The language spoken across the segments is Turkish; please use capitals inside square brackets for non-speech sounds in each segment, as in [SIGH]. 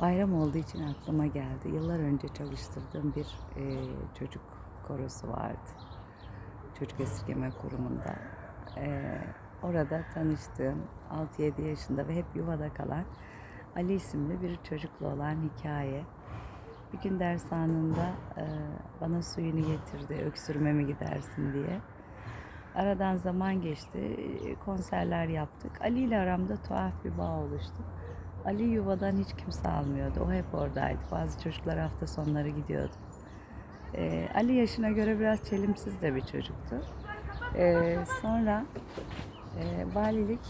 bayram olduğu için aklıma geldi. Yıllar önce çalıştırdığım bir e, çocuk korosu vardı. Çocuk esirgeme kurumunda. E, orada tanıştığım 6-7 yaşında ve hep yuvada kalan Ali isimli bir çocukla olan hikaye. Bir gün ders anında e, bana suyunu getirdi, öksürmeme gidersin diye. Aradan zaman geçti, konserler yaptık. Ali ile aramda tuhaf bir bağ oluştu. Ali yuvadan hiç kimse almıyordu. O hep oradaydı. Bazı çocuklar hafta sonları gidiyordu. Ee, Ali yaşına göre biraz çelimsiz de bir çocuktu. Ee, sonra e, valilik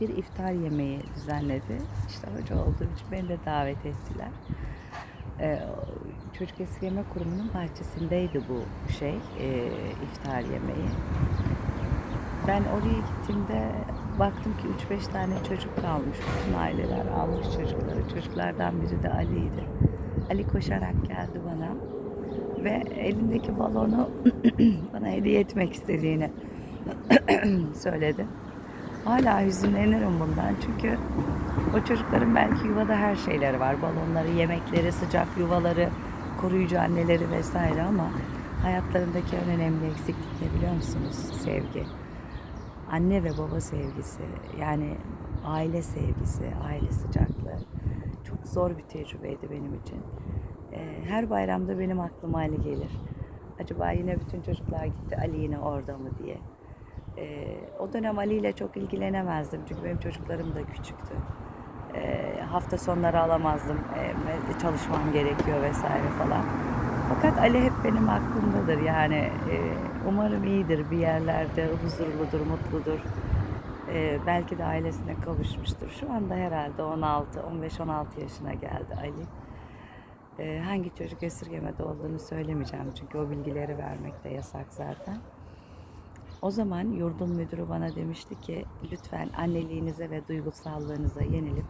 bir iftar yemeği düzenledi. İşte hoca olduğum için beni de davet ettiler. Ee, çocuk esirgeme kurumunun bahçesindeydi bu şey, e, iftar yemeği. Ben oraya gittiğimde baktım ki 3-5 tane çocuk kalmış. Bütün aileler almış çocukları. Çocuklardan biri de Ali'ydi. Ali koşarak geldi bana ve elindeki balonu [CLEARS THROAT] bana hediye etmek istediğini [CLEARS THROAT] söyledi. Hala hüzünlenirim bundan çünkü o çocukların belki yuvada her şeyleri var. Balonları, yemekleri, sıcak yuvaları, koruyucu anneleri vesaire ama hayatlarındaki en önemli eksiklik ne biliyor musunuz? Sevgi anne ve baba sevgisi, yani aile sevgisi, aile sıcaklığı çok zor bir tecrübeydi benim için. Ee, Her bayramda benim aklıma Ali gelir. Acaba yine bütün çocuklar gitti, Ali yine orada mı diye. Ee, O dönem Ali ile çok ilgilenemezdim çünkü benim çocuklarım da küçüktü. Ee, Hafta sonları alamazdım, çalışmam gerekiyor vesaire falan. Fakat Ali hep benim aklımdadır yani e, umarım iyidir bir yerlerde huzurludur, mutludur. E, belki de ailesine kavuşmuştur. Şu anda herhalde 16, 15-16 yaşına geldi Ali. E, hangi çocuk esirgemede olduğunu söylemeyeceğim çünkü o bilgileri vermek de yasak zaten. O zaman yurdun müdürü bana demişti ki lütfen anneliğinize ve duygusallığınıza yenilip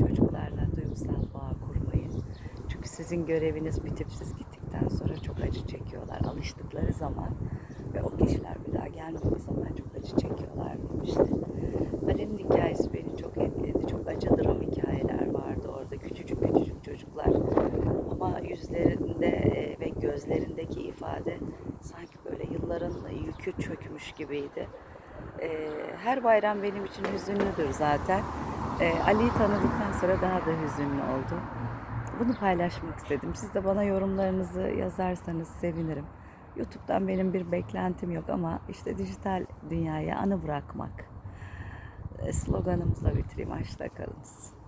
çocuklarla duygusal bağ kurmayın. Çünkü sizin göreviniz bitip siz gittikten sonra çok acı çekiyorlar. Alıştıkları zaman ve o kişiler bir daha gelmediği zaman çok acı çekiyorlar demişti. Ali'nin hikayesi beni çok etkiledi. Çok acı dram hikayeler vardı orada. Küçücük küçücük çocuklar. Ama yüzlerinde e, ve gözlerindeki ifade sanki böyle yılların yükü çökmüş gibiydi. E, Her bayram benim için hüzünlüdür zaten. E, Ali'yi tanıdıktan sonra daha da hüzünlü oldu. Bunu paylaşmak istedim. Siz de bana yorumlarınızı yazarsanız sevinirim. YouTube'dan benim bir beklentim yok ama işte dijital dünyaya anı bırakmak. E, Sloganımızla bitireyim. Açta kalınız.